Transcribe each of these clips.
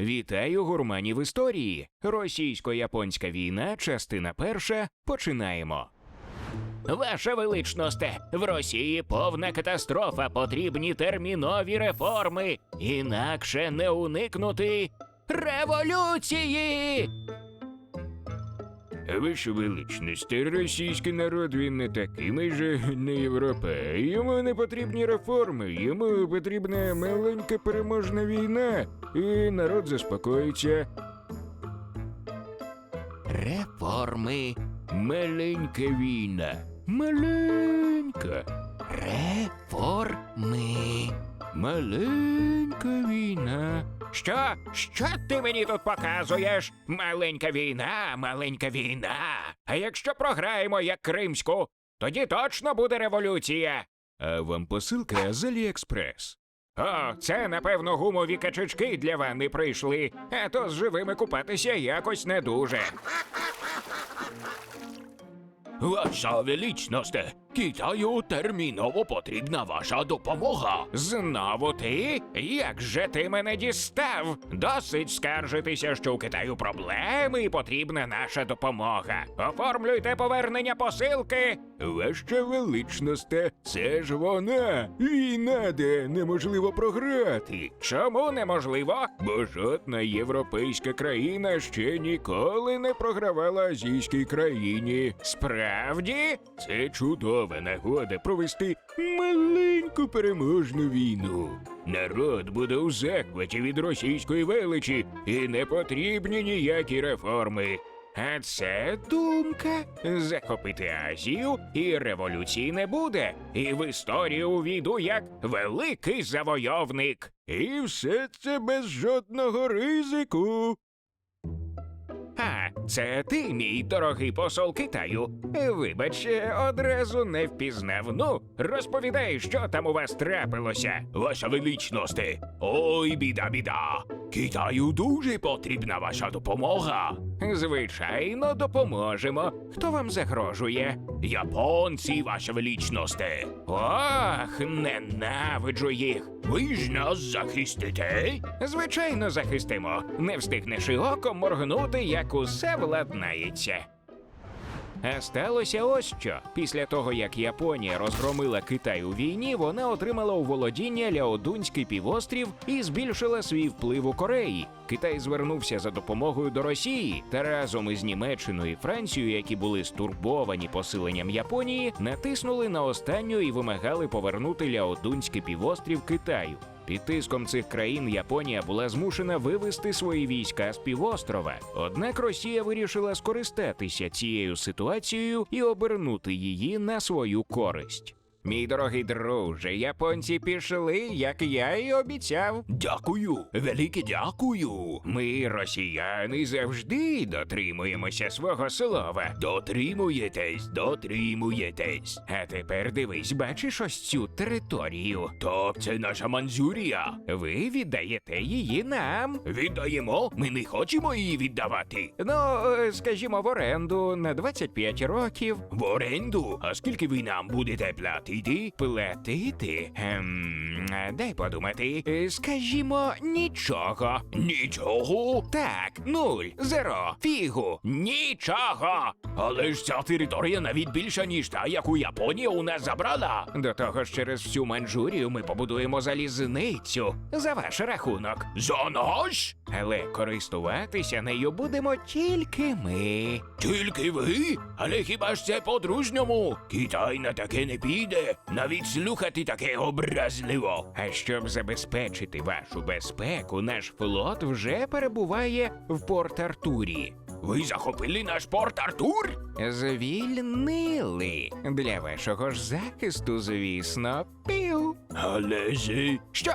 Вітаю гурманів історії. Російсько-японська війна, частина перша. Починаємо. Ваша величносте, в Росії повна катастрофа, потрібні термінові реформи, інакше не уникнути революції. Ваше величність, російський народ він не такий, ми ж не європей. Йому не потрібні реформи, йому потрібна маленька переможна війна, і народ заспокоїться. Реформи. Маленька війна. Маленька. Реформи. Маленька війна. Що? Що ти мені тут показуєш? Маленька війна, маленька війна. А якщо програємо як кримську, тоді точно буде революція. А вам посилка з Аліекспрес. О, це, напевно, гумові качечки для ванни прийшли, а то з живими купатися якось не дуже. Ваша величність, Китаю терміново потрібна ваша допомога. Знову ти? Як же ти мене дістав? Досить скаржитися, що у Китаю проблеми і потрібна наша допомога. Оформлюйте повернення посилки. Ваша величність, це ж вона. Війна, де неможливо програти. Чому неможливо? Бо жодна європейська країна ще ніколи не програвала азійській країні. Справді, це чудова нагода провести маленьку переможну війну. Народ буде у захваті від російської величі і не потрібні ніякі реформи. А це думка захопити Азію і революції не буде. І в історію увійду як великий завойовник. І все це без жодного ризику. Це ти, мій дорогий посол Китаю. Вибач, одразу не впізнав. Ну, розповідай, що там у вас трапилося. Ваша величність. Ой, біда, біда. Китаю дуже потрібна ваша допомога. Звичайно, допоможемо. Хто вам загрожує? Японці, ваша величність. Ох, ненавиджу їх. Ви ж нас захистите? Звичайно, захистимо. Не встигнеш і оком моргнути, як усе владнається. А сталося ось що. Після того, як Японія розгромила Китай у війні, вона отримала у володіння Ляодунський півострів і збільшила свій вплив у Кореї. Китай звернувся за допомогою до Росії та разом із Німеччиною і Францією, які були стурбовані посиленням Японії, натиснули на останню і вимагали повернути Ляодунський півострів Китаю. Під тиском цих країн Японія була змушена вивести свої війська з півострова. Однак Росія вирішила скористатися цією ситуацією і обернути її на свою користь. Мій дорогий друже, японці пішли, як я і обіцяв. Дякую, велике дякую. Ми, росіяни, завжди дотримуємося свого слова. Дотримуєтесь, дотримуєтесь. А тепер дивись, бачиш ось цю територію. Так, це наша Манзурія. Ви віддаєте її нам. Віддаємо? Ми не хочемо її віддавати. Ну, е, скажімо, в оренду на 25 років. В оренду? А скільки ви нам будете платити? Платити? Ем, дай подумати. Е, Скажімо, нічого. Нічого? Так, нуль, зеро, фігу, нічого. Але ж ця територія навіть більша, ніж та, яку Японія у нас забрала. До того ж, через всю Манчжурію ми побудуємо залізницю за ваш рахунок. За наш? Але користуватися нею будемо тільки ми. Тільки ви? Але хіба ж це по-дружньому? Китай на таке не піде. Навіть слухати таке образливо. А щоб забезпечити вашу безпеку, наш флот вже перебуває в Порт Артурі. Ви захопили наш порт Артур? Звільнили. Для вашого ж захисту, звісно, пів. Але ж... Що?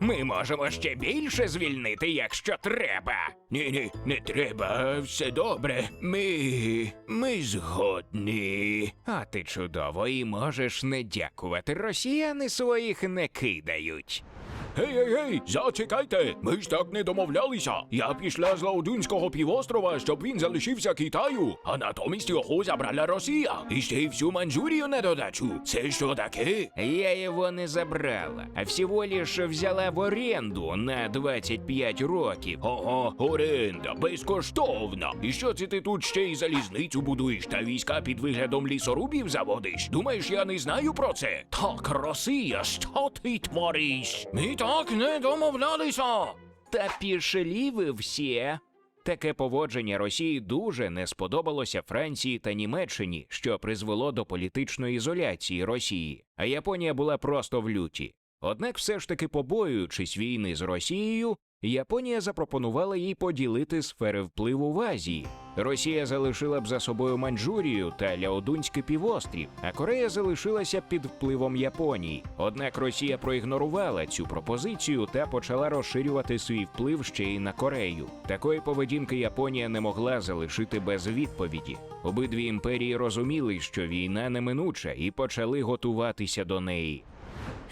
Ми можемо ще більше звільнити, якщо треба. Ні, ні, не треба, все добре. Ми. ми згодні. А ти чудово і можеш не дякувати. Росіяни своїх не кидають. Гей, гей, гей, зачекайте! Ми ж так не домовлялися. Я пішла з Лаудунського півострова, щоб він залишився Китаю, а натомість його забрала Росія. І ще й всю Манчжурію на додачу. Це що таке? Я його не забрала, а всього лиш взяла в оренду на 25 років. Ого, оренда, безкоштовна. І що це ти тут ще й залізницю будуєш та війська під виглядом лісорубів заводиш? Думаєш, я не знаю про це? Так, Росія, що ти твориш? Ми так не домовлялися. Та пішеліви всі. Таке поводження Росії дуже не сподобалося Франції та Німеччині, що призвело до політичної ізоляції Росії, а Японія була просто в люті. Однак, все ж таки, побоюючись війни з Росією, Японія запропонувала їй поділити сфери впливу в Азії. Росія залишила б за собою Маньчжурію та Ляодунський півострів, а Корея залишилася під впливом Японії. Однак Росія проігнорувала цю пропозицію та почала розширювати свій вплив ще й на Корею. Такої поведінки Японія не могла залишити без відповіді. Обидві імперії розуміли, що війна неминуча, і почали готуватися до неї.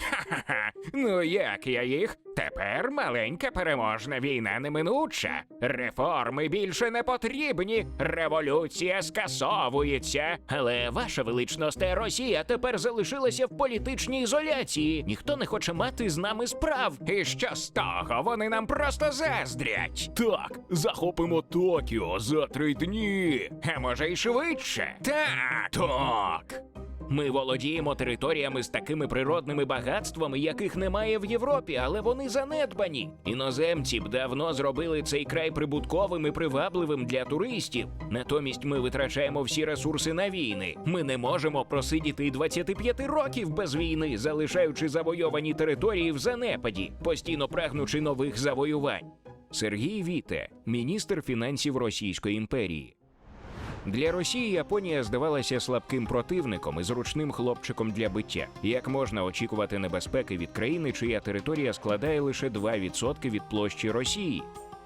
Ха-ха-ха, ну як я їх? Тепер маленька переможна війна неминуча. Реформи більше не потрібні. Революція скасовується. Але ваша величність, Росія тепер залишилася в політичній ізоляції. Ніхто не хоче мати з нами справ. І що з того? Вони нам просто заздрять. Так, захопимо Токіо за три дні. А може й швидше. Так, так. Ми володіємо територіями з такими природними багатствами, яких немає в Європі, але вони занедбані. Іноземці б давно зробили цей край прибутковим і привабливим для туристів. Натомість ми витрачаємо всі ресурси на війни. Ми не можемо просидіти й 25 років без війни, залишаючи завойовані території в занепаді, постійно прагнучи нових завоювань. Сергій Віте, міністр фінансів Російської імперії. Для Росії Японія здавалася слабким противником і зручним хлопчиком для биття. Як можна очікувати небезпеки від країни, чия територія складає лише 2% від площі Росії?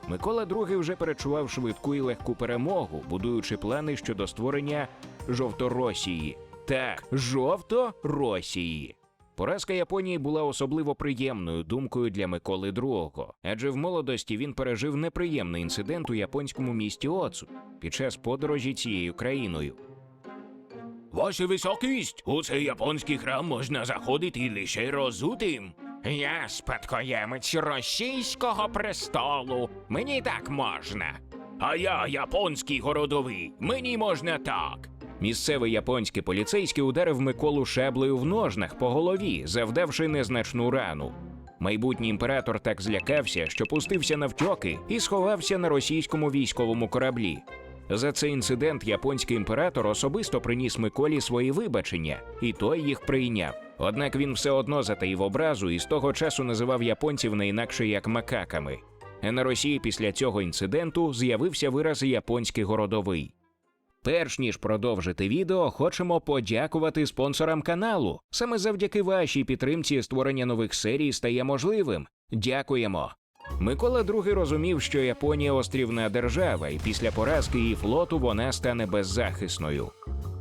Микола II вже перечував швидку і легку перемогу, будуючи плани щодо створення жовторосії. Так, жовторосії. Поразка Японії була особливо приємною думкою для Миколи II, адже в молодості він пережив неприємний інцидент у японському місті Оцу під час подорожі цією країною. Ваша високість, у цей японський храм можна заходити лише розутим. Я спадкоємець російського престолу. Мені так можна. А я японський городовий. Мені можна так. Місцевий японський поліцейський ударив Миколу шаблею в ножнах по голові, завдавши незначну рану. Майбутній імператор так злякався, що пустився навтьоки і сховався на російському військовому кораблі. За цей інцидент японський імператор особисто приніс Миколі свої вибачення, і той їх прийняв. Однак він все одно затаїв образу і з того часу називав японців не інакше як макаками. На Росії після цього інциденту з'явився вираз японський городовий. Перш ніж продовжити відео, хочемо подякувати спонсорам каналу. Саме завдяки вашій підтримці створення нових серій стає можливим. Дякуємо. Микола II розумів, що Японія острівна держава, і після поразки її флоту вона стане беззахисною.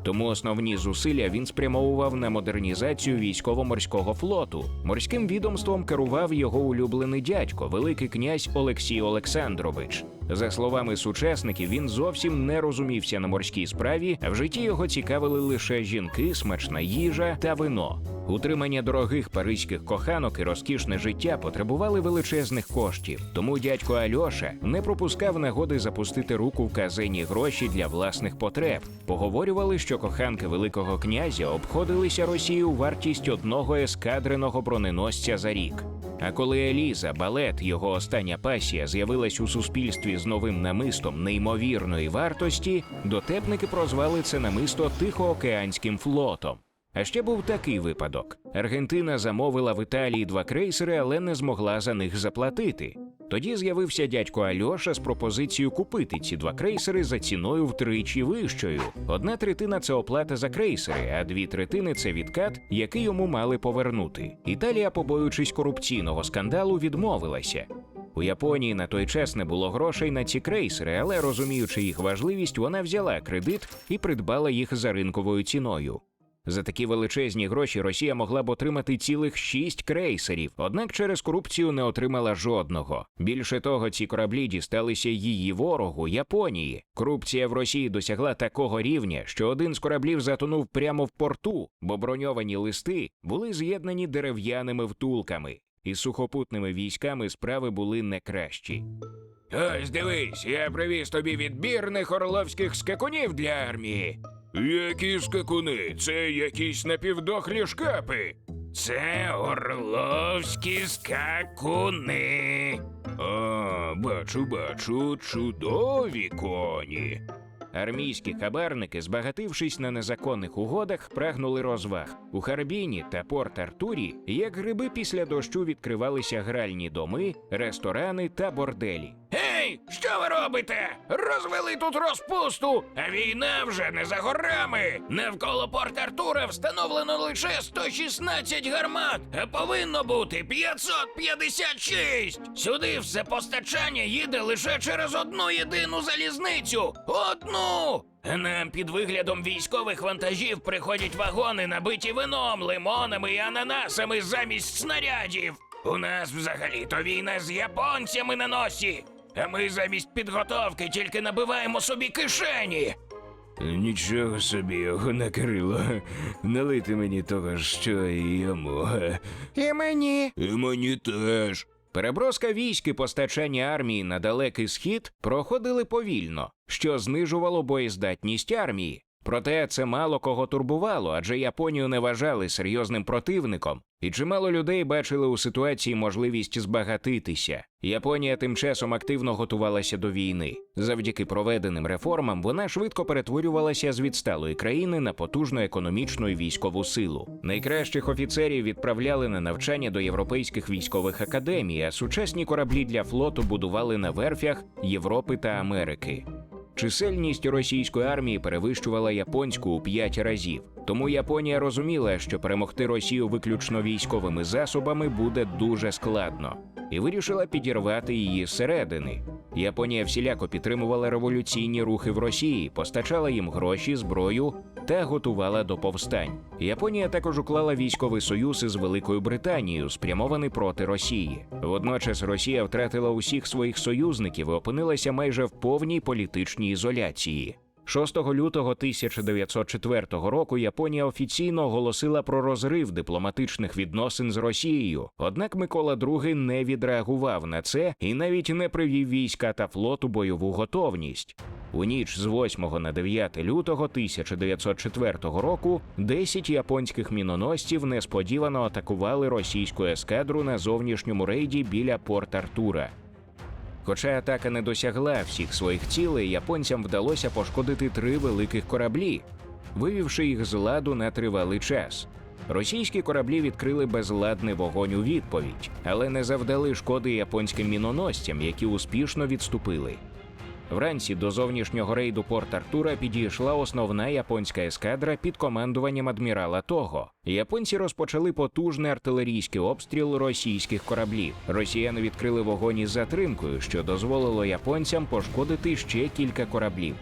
Тому основні зусилля він спрямовував на модернізацію військово-морського флоту. Морським відомством керував його улюблений дядько, великий князь Олексій Олександрович. За словами сучасників, він зовсім не розумівся на морській справі, в житті його цікавили лише жінки, смачна їжа та вино. Утримання дорогих паризьких коханок і розкішне життя потребували величезних коштів. Тому дядько Альоша не пропускав нагоди запустити руку в казенні гроші для власних потреб. Поговорювали, що коханки Великого князя обходилися Росію вартість одного ескадреного броненосця за рік. А коли Еліза, балет, його остання пасія, з'явилась у суспільстві з новим намистом неймовірної вартості, дотепники прозвали це намисто Тихоокеанським флотом. А ще був такий випадок: Аргентина замовила в Італії два крейсери, але не змогла за них заплатити. Тоді з'явився дядько Альоша з пропозицією купити ці два крейсери за ціною втричі вищою. Одна третина це оплата за крейсери, а дві третини це відкат, який йому мали повернути. Італія, побоюючись корупційного скандалу, відмовилася. У Японії на той час не було грошей на ці крейсери, але розуміючи їх важливість, вона взяла кредит і придбала їх за ринковою ціною. За такі величезні гроші Росія могла б отримати цілих шість крейсерів, однак через корупцію не отримала жодного. Більше того, ці кораблі дісталися її ворогу Японії. Корупція в Росії досягла такого рівня, що один з кораблів затонув прямо в порту, бо броньовані листи були з'єднані дерев'яними втулками. Із сухопутними військами справи були не кращі. Ось дивись, я привіз тобі відбірних орловських скакунів для армії. Які скакуни? Це якісь напівдохлі шкапи. Це орловські скакуни. А, бачу, бачу, чудові коні. Армійські хабарники, збагатившись на незаконних угодах, прагнули розваг. У Харбіні та Порт Артурі, як гриби після дощу, відкривалися гральні доми, ресторани та борделі. Гей, що ви робите? Розвели тут розпусту, а війна вже не за горами. Навколо Порт Артура встановлено лише 116 гармат, а повинно бути 556. Сюди все постачання їде лише через одну єдину залізницю. Одну. Нам під виглядом військових вантажів приходять вагони, набиті вином, лимонами і ананасами замість снарядів. У нас взагалі-то війна з японцями на носі. А ми замість підготовки тільки набиваємо собі кишені. Нічого собі його накрило. Налити мені того, що і йому. І мені. І мені теж. Переброска військ і постачання армії на далекий схід проходили повільно, що знижувало боєздатність армії. Проте це мало кого турбувало, адже Японію не вважали серйозним противником, і чимало людей бачили у ситуації можливість збагатитися. Японія тим часом активно готувалася до війни. Завдяки проведеним реформам вона швидко перетворювалася з відсталої країни на потужну економічну і військову силу. Найкращих офіцерів відправляли на навчання до європейських військових академій, а сучасні кораблі для флоту будували на верфях Європи та Америки. Чисельність російської армії перевищувала японську у п'ять разів. Тому Японія розуміла, що перемогти Росію виключно військовими засобами буде дуже складно, і вирішила підірвати її зсередини. Японія всіляко підтримувала революційні рухи в Росії, постачала їм гроші, зброю та готувала до повстань. Японія також уклала військовий союз із Великою Британією, спрямований проти Росії. Водночас Росія втратила усіх своїх союзників і опинилася майже в повній політичній ізоляції. 6 лютого 1904 року Японія офіційно оголосила про розрив дипломатичних відносин з Росією. Однак Микола II не відреагував на це і навіть не привів війська та флот у бойову готовність. У ніч з 8 на 9 лютого 1904 року 10 японських міноносців несподівано атакували російську ескадру на зовнішньому рейді біля Порт Артура. Хоча атака не досягла всіх своїх цілей, японцям вдалося пошкодити три великих кораблі, вивівши їх з ладу на тривалий час. Російські кораблі відкрили безладний вогонь у відповідь, але не завдали шкоди японським міноносцям, які успішно відступили. Вранці до зовнішнього рейду Порт Артура підійшла основна японська ескадра під командуванням адмірала Того. Японці розпочали потужний артилерійський обстріл російських кораблів. Росіяни відкрили вогонь із затримкою, що дозволило японцям пошкодити ще кілька кораблів.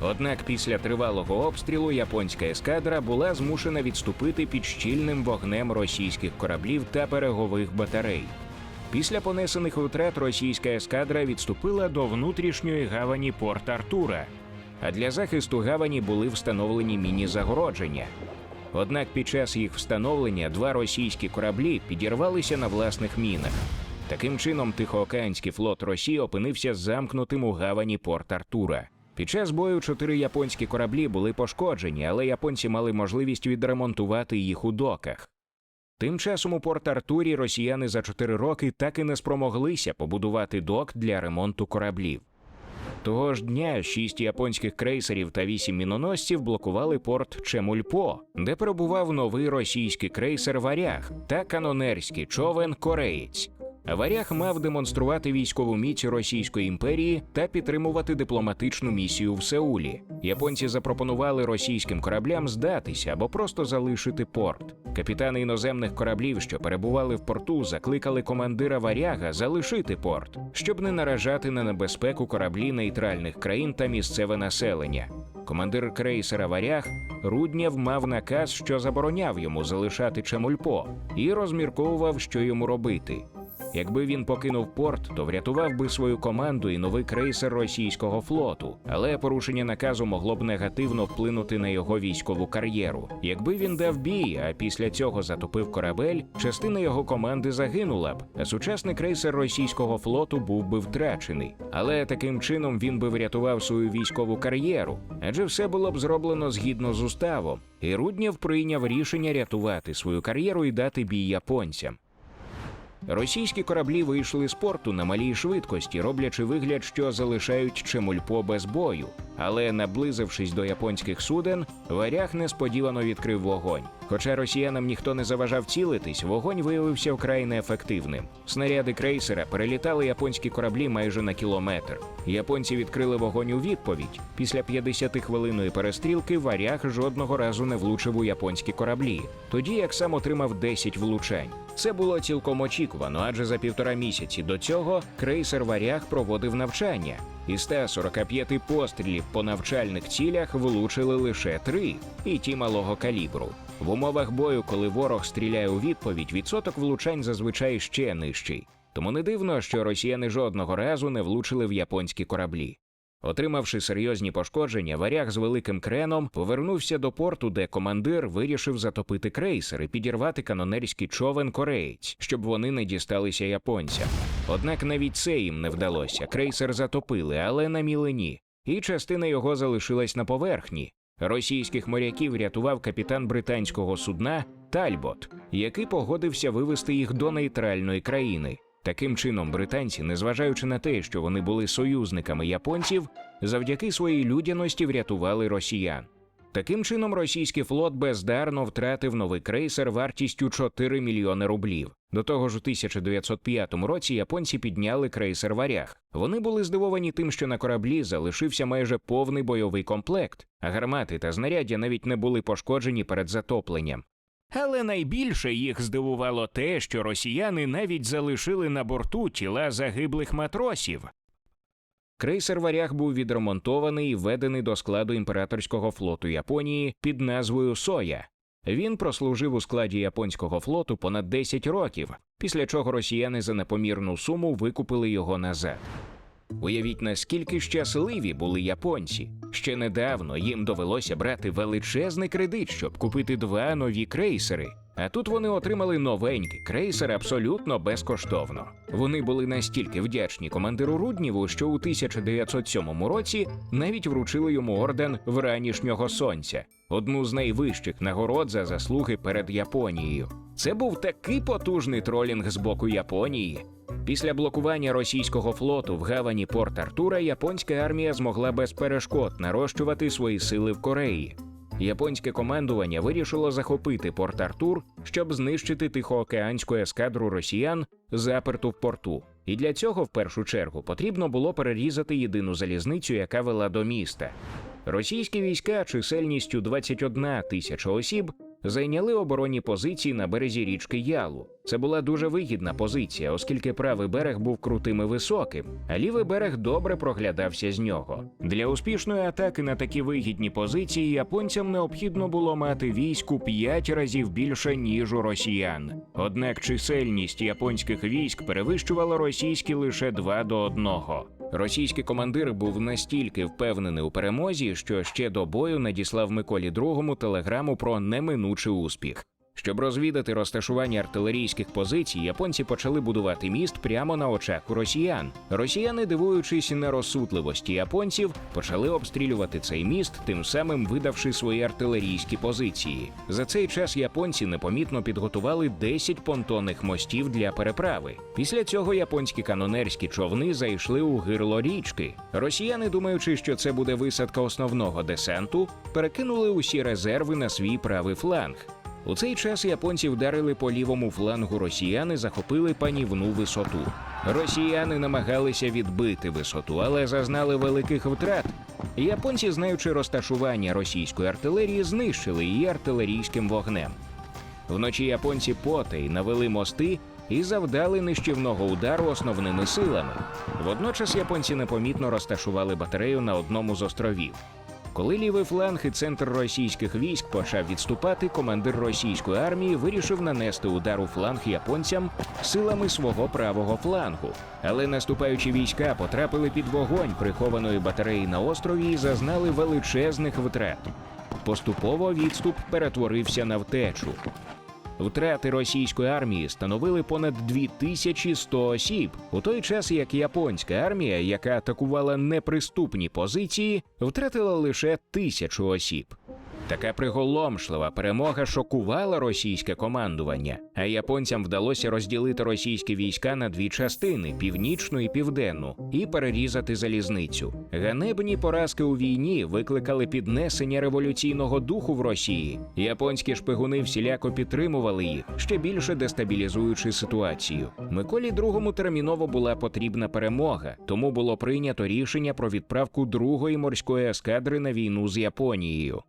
Однак після тривалого обстрілу японська ескадра була змушена відступити під щільним вогнем російських кораблів та берегових батарей. Після понесених втрат російська ескадра відступила до внутрішньої гавані Порт Артура, а для захисту гавані були встановлені міні-загородження. Однак під час їх встановлення два російські кораблі підірвалися на власних мінах. Таким чином, Тихоокеанський флот Росії опинився замкнутим у гавані Порт Артура. Під час бою чотири японські кораблі були пошкоджені, але японці мали можливість відремонтувати їх у доках. Тим часом у Порт Артурі росіяни за чотири роки так і не спромоглися побудувати док для ремонту кораблів. Того ж дня шість японських крейсерів та вісім міноносців блокували порт Чемульпо, де перебував новий російський крейсер Варяг та канонерський човен Кореєць. Варяг мав демонструвати військову міць Російської імперії та підтримувати дипломатичну місію в Сеулі. Японці запропонували російським кораблям здатися або просто залишити порт. Капітани іноземних кораблів, що перебували в порту, закликали командира варяга залишити порт, щоб не наражати на небезпеку кораблі нейтральних країн та місцеве населення. Командир крейсера Варяг Руднєв мав наказ, що забороняв йому залишати Чемульпо, і розмірковував, що йому робити. Якби він покинув порт, то врятував би свою команду і новий крейсер російського флоту, але порушення наказу могло б негативно вплинути на його військову кар'єру. Якби він дав бій, а після цього затопив корабель, частина його команди загинула б, а сучасний крейсер російського флоту був би втрачений. Але таким чином він би врятував свою військову кар'єру, адже все було б зроблено згідно з уставом. І Руднєв прийняв рішення рятувати свою кар'єру і дати бій японцям. Російські кораблі вийшли з порту на малій швидкості, роблячи вигляд, що залишають Чемульпо без бою. Але наблизившись до японських суден, варяг несподівано відкрив вогонь. Хоча росіянам ніхто не заважав цілитись, вогонь виявився вкрай неефективним. Снаряди крейсера перелітали японські кораблі майже на кілометр. Японці відкрили вогонь у відповідь. Після 50-хвилинної перестрілки варяг жодного разу не влучив у японські кораблі, тоді як сам отримав 10 влучань. Це було цілком очікувано, адже за півтора місяці до цього крейсер Варяг проводив навчання. Із 145 пострілів по навчальних цілях влучили лише три, і ті малого калібру. В умовах бою, коли ворог стріляє у відповідь, відсоток влучань зазвичай ще нижчий. Тому не дивно, що росіяни жодного разу не влучили в японські кораблі. Отримавши серйозні пошкодження, варяг з великим креном повернувся до порту, де командир вирішив затопити крейсер і підірвати канонерський човен кореєць, щоб вони не дісталися японцям. Однак навіть це їм не вдалося. Крейсер затопили, але на мілені, і частина його залишилась на поверхні. Російських моряків рятував капітан британського судна Тальбот, який погодився вивести їх до нейтральної країни. Таким чином, британці, незважаючи на те, що вони були союзниками японців, завдяки своїй людяності врятували росіян. Таким чином, російський флот бездарно втратив новий крейсер вартістю 4 мільйони рублів. До того ж, у 1905 році японці підняли крейсер Варяг. Вони були здивовані тим, що на кораблі залишився майже повний бойовий комплект, а гармати та знаряддя навіть не були пошкоджені перед затопленням. Але найбільше їх здивувало те, що росіяни навіть залишили на борту тіла загиблих матросів. Крейсер Варяг був відремонтований і введений до складу імператорського флоту Японії під назвою Соя. Він прослужив у складі японського флоту понад 10 років, після чого росіяни за непомірну суму викупили його назад. Уявіть, наскільки щасливі були японці. Ще недавно їм довелося брати величезний кредит, щоб купити два нові крейсери. А тут вони отримали новенький крейсер абсолютно безкоштовно. Вони були настільки вдячні командиру Рудніву, що у 1907 році навіть вручили йому орден вранішнього сонця, одну з найвищих нагород за заслуги перед Японією. Це був такий потужний тролінг з боку Японії. Після блокування російського флоту в гавані Порт Артура японська армія змогла без перешкод нарощувати свої сили в Кореї. Японське командування вирішило захопити Порт Артур, щоб знищити тихоокеанську ескадру росіян, заперту в порту. І для цього, в першу чергу, потрібно було перерізати єдину залізницю, яка вела до міста. Російські війська чисельністю 21 тисяча осіб зайняли оборонні позиції на березі річки Ялу. Це була дуже вигідна позиція, оскільки правий берег був крутим і високим, а лівий берег добре проглядався з нього. Для успішної атаки на такі вигідні позиції японцям необхідно було мати війську 5 разів більше ніж у росіян. Однак чисельність японських військ перевищувала російські лише 2 до 1. Російський командир був настільки впевнений у перемозі, що ще до бою надіслав Миколі II телеграму про неминучий успіх. Щоб розвідати розташування артилерійських позицій, японці почали будувати міст прямо на очах у росіян. Росіяни, дивуючись нерозсудливості японців, почали обстрілювати цей міст, тим самим видавши свої артилерійські позиції. За цей час японці непомітно підготували 10 понтонних мостів для переправи. Після цього японські канонерські човни зайшли у гирло річки. Росіяни, думаючи, що це буде висадка основного десанту, перекинули усі резерви на свій правий фланг. У цей час японці вдарили по лівому флангу росіяни, захопили панівну висоту. Росіяни намагалися відбити висоту, але зазнали великих втрат. Японці, знаючи розташування російської артилерії, знищили її артилерійським вогнем. Вночі японці потай навели мости і завдали нищівного удару основними силами. Водночас японці непомітно розташували батарею на одному з островів. Коли лівий фланг і центр російських військ почав відступати, командир російської армії вирішив нанести удар у фланг японцям силами свого правого флангу. Але наступаючі війська потрапили під вогонь прихованої батареї на острові і зазнали величезних втрат. Поступово відступ перетворився на втечу. Втрати російської армії становили понад 2100 осіб, у той час як японська армія, яка атакувала неприступні позиції, втратила лише тисячу осіб. Така приголомшлива перемога шокувала російське командування, а японцям вдалося розділити російські війська на дві частини північну і південну, і перерізати залізницю. Ганебні поразки у війні викликали піднесення революційного духу в Росії. Японські шпигуни всіляко підтримували їх, ще більше дестабілізуючи ситуацію. Миколі II терміново була потрібна перемога, тому було прийнято рішення про відправку другої морської ескадри на війну з Японією.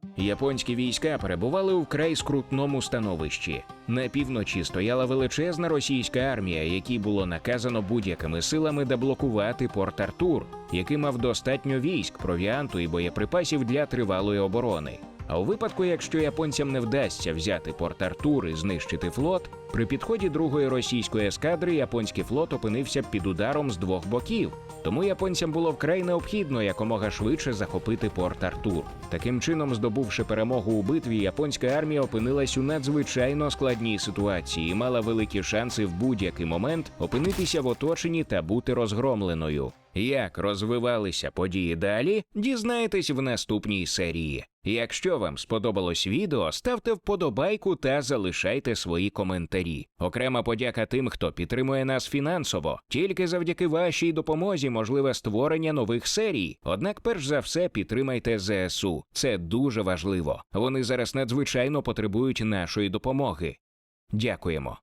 Японські війська перебували у вкрай скрутному становищі. На півночі стояла величезна російська армія, якій було наказано будь-якими силами деблокувати порт Артур, який мав достатньо військ, провіанту і боєприпасів для тривалої оборони. А у випадку, якщо японцям не вдасться взяти порт Артур і знищити флот, при підході другої російської ескадри японський флот опинився під ударом з двох боків. Тому японцям було вкрай необхідно якомога швидше захопити порт Артур. Таким чином, здобувши перемогу у битві, японська армія опинилась у надзвичайно складній ситуації і мала великі шанси в будь-який момент опинитися в оточенні та бути розгромленою. Як розвивалися події далі, дізнаєтесь в наступній серії. Якщо вам сподобалось відео, ставте вподобайку та залишайте свої коментарі. Окрема подяка тим, хто підтримує нас фінансово. Тільки завдяки вашій допомозі можливе створення нових серій. Однак, перш за все, підтримайте ЗСУ. Це дуже важливо. Вони зараз надзвичайно потребують нашої допомоги. Дякуємо.